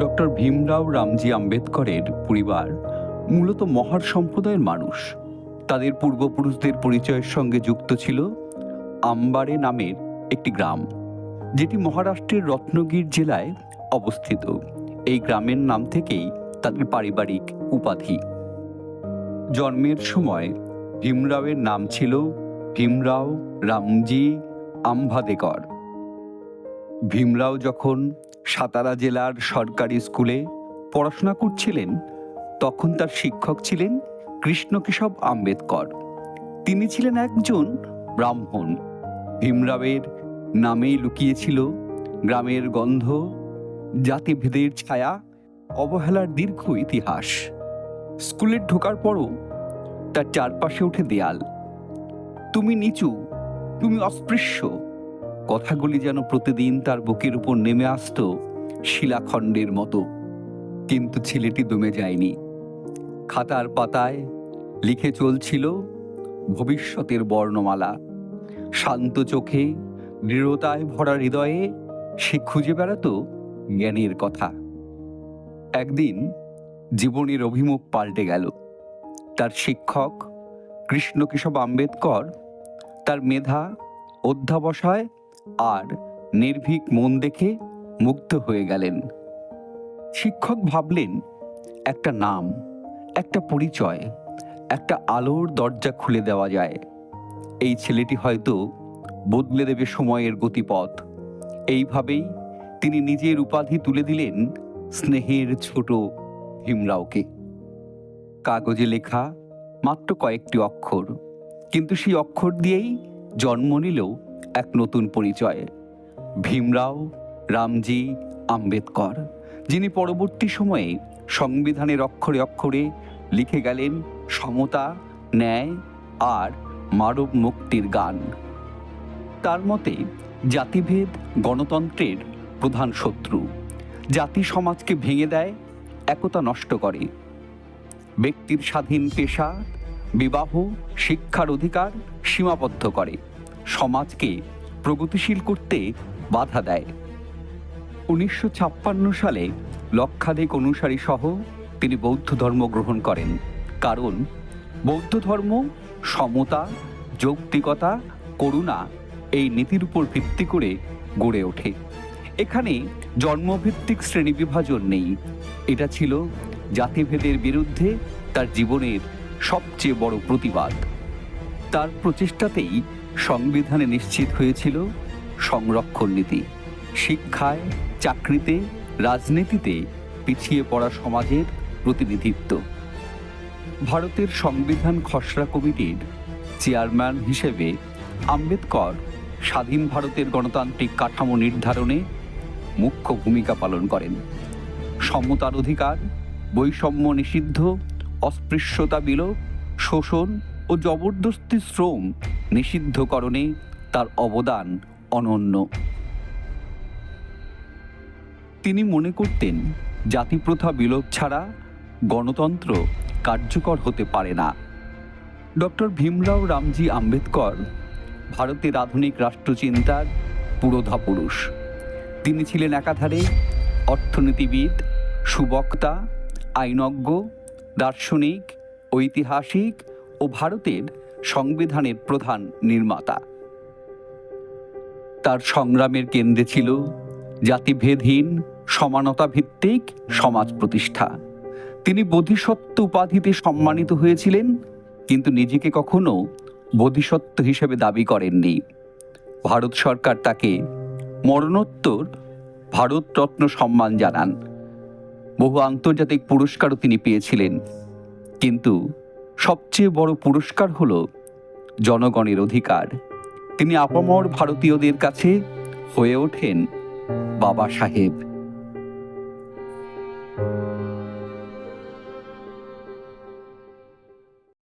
Doctor Bhimrao Ramji আম্বেদকরের পরিবার মূলত মহার সম্প্রদায়ের মানুষ। তাদের পূর্বপুরুষদের পরিচয়ের সঙ্গে যুক্ত ছিল আম্বারে নামের একটি গ্রাম, যেটি মহারাষ্ট্রের রত্নগির জেলায় অবস্থিত। এই গ্রামের নাম থেকেই তাদের পারিবারিক উপাধি। জন্মের সময় ভীমরাওয়ের নাম ছিল ভীমরাও রামজি আম্বাদেকর। ভীমরাও যখন সাতারা জেলার সরকারি স্কুলে পড়াশোনা করছিলেন, তখন তার শিক্ষক ছিলেন কৃষ্ণকেশব আম্বেদকর। তিনি ছিলেন একজন ব্রাহ্মণ। ভীমরাওয়ের নামেই লুকিয়েছিল গ্রামের গন্ধ, জাতিভেদের ছায়া, অবহেলার দীর্ঘ ইতিহাস। স্কুলে ঢোকার পরও তার চারপাশে উঠে দেয়াল। তুমি নিচু, তুমি অস্পৃশ্য কথাগুলি যেন প্রতিদিন তার বুকের উপর নেমে আসতো শিলাখণ্ডের মতো। কিন্তু ছেলেটি দমে যায়নি। খাতার পাতায় লিখে চলছিল ভবিষ্যতের বর্ণমালা। শান্ত চোখে, দৃঢ়তায় ভরা হৃদয়ে সে খুঁজে বেড়াতো জ্ঞানের কথা। একদিন জীবনের অভিমুখ পাল্টে গেল। তার শিক্ষক কৃষ্ণকেশব আম্বেদকর, তার মেধা, অধ্যাবসায় আর নির্ভীক মন দেখে মুগ্ধ হয়ে গেলেন। শিক্ষক ভাবলেন, একটা নাম, একটা পরিচয়, একটা আলোর দরজা খুলে দেওয়া যায়। এই ছেলেটি হয়তো বদলে দেবে সময়ের গতিপথ। এইভাবেই তিনি নিজের উপাধি তুলে দিলেন স্নেহের ছোট ভীমরাওকে। কাগজে লেখা মাত্র কয়েকটি অক্ষর, কিন্তু সেই অক্ষর দিয়েই জন্ম নিল এক নতুন পরিচয়। ভীমরাও রামজি আম্বেদকর, যিনি পরবর্তী সময়ে সংবিধানের অক্ষরে অক্ষরে লিখে গেলেন সমতা, ন্যায় আর মানব মুক্তির গান। তার মতে, জাতিভেদ গণতন্ত্রের প্রধান শত্রু। জাতি সমাজকে ভেঙে দেয়, একতা নষ্ট করে। ব্যক্তির স্বাধীন পেশা, বিবাহ, শিক্ষার অধিকার সীমাবদ্ধ করে। সমাজকে প্রগতিশীল করতে বাধা দেয়। উনিশশো ছাপ্পান্ন সালে লক্ষাধিক অনুসারী সহ তিনি বৌদ্ধ ধর্ম গ্রহণ করেন। কারণ বৌদ্ধ ধর্ম, সমতা, যৌক্তিকতা, করুণা এই নীতির উপর ভিত্তি করে গড়ে ওঠে। এখানে জন্মভিত্তিক শ্রেণি বিভাজন নেই। এটা ছিল জাতিভেদের বিরুদ্ধে তার জীবনের সবচেয়ে বড় প্রতিবাদ। তার প্রচেষ্টাতেই সংবিধানে নিশ্চিত হয়েছিল সংরক্ষণ নীতি। শিক্ষায়, চাকরিতে, রাজনীতিতে পিছিয়ে পড়া সমাজের প্রতিনিধিত্ব। ভারতের সংবিধান খসড়া কমিটির চেয়ারম্যান হিসেবে আম্বেদকর স্বাধীন ভারতের গণতান্ত্রিক কাঠামো নির্ধারণে মুখ্য ভূমিকা পালন করেন। সমতার অধিকার, বৈষম্য নিষিদ্ধ, অস্পৃশ্যতা বিলোপ, শোষণ ও জবরদস্তি শ্রম নিষিদ্ধকরণে তার অবদান অনন্য। তিনি মনে করতেন, জাতিপ্রথা বিলোপ ছাড়া গণতন্ত্র কার্যকর হতে পারে না। ডক্টর ভীমরাও রামজি আম্বেদকর, ভারতের আধুনিক রাষ্ট্রচিন্তার পুরোধা পুরুষ তিনি ছিলেন একাধারে অর্থনীতিবিদ, সুবক্তা, আইনজ্ঞ, দার্শনিক, ঐতিহাসিক ও ভারতের সংবিধানের প্রধান নির্মাতা। তার সংগ্রামের কেন্দ্রে ছিল জাতিভেদহীন সমানতা ভিত্তিক সমাজ প্রতিষ্ঠা। তিনি বোধিসত্ত্ব উপাধিতে সম্মানিত হয়েছিলেন, কিন্তু নিজেকে কখনো বোধিসত্ত্ব হিসেবে দাবি করেননি। ভারত সরকার তাকে মরণোত্তর ভারতরত্ন সম্মান জানান। বহু আন্তর্জাতিক পুরস্কারও তিনি পেয়েছিলেন। কিন্তু সবচেয়ে বড় পুরস্কার হল জনগণের অধিকার। তিনি আপমর ভারতীয়দের কাছে হয়ে ওঠেন বাবা সাহেব।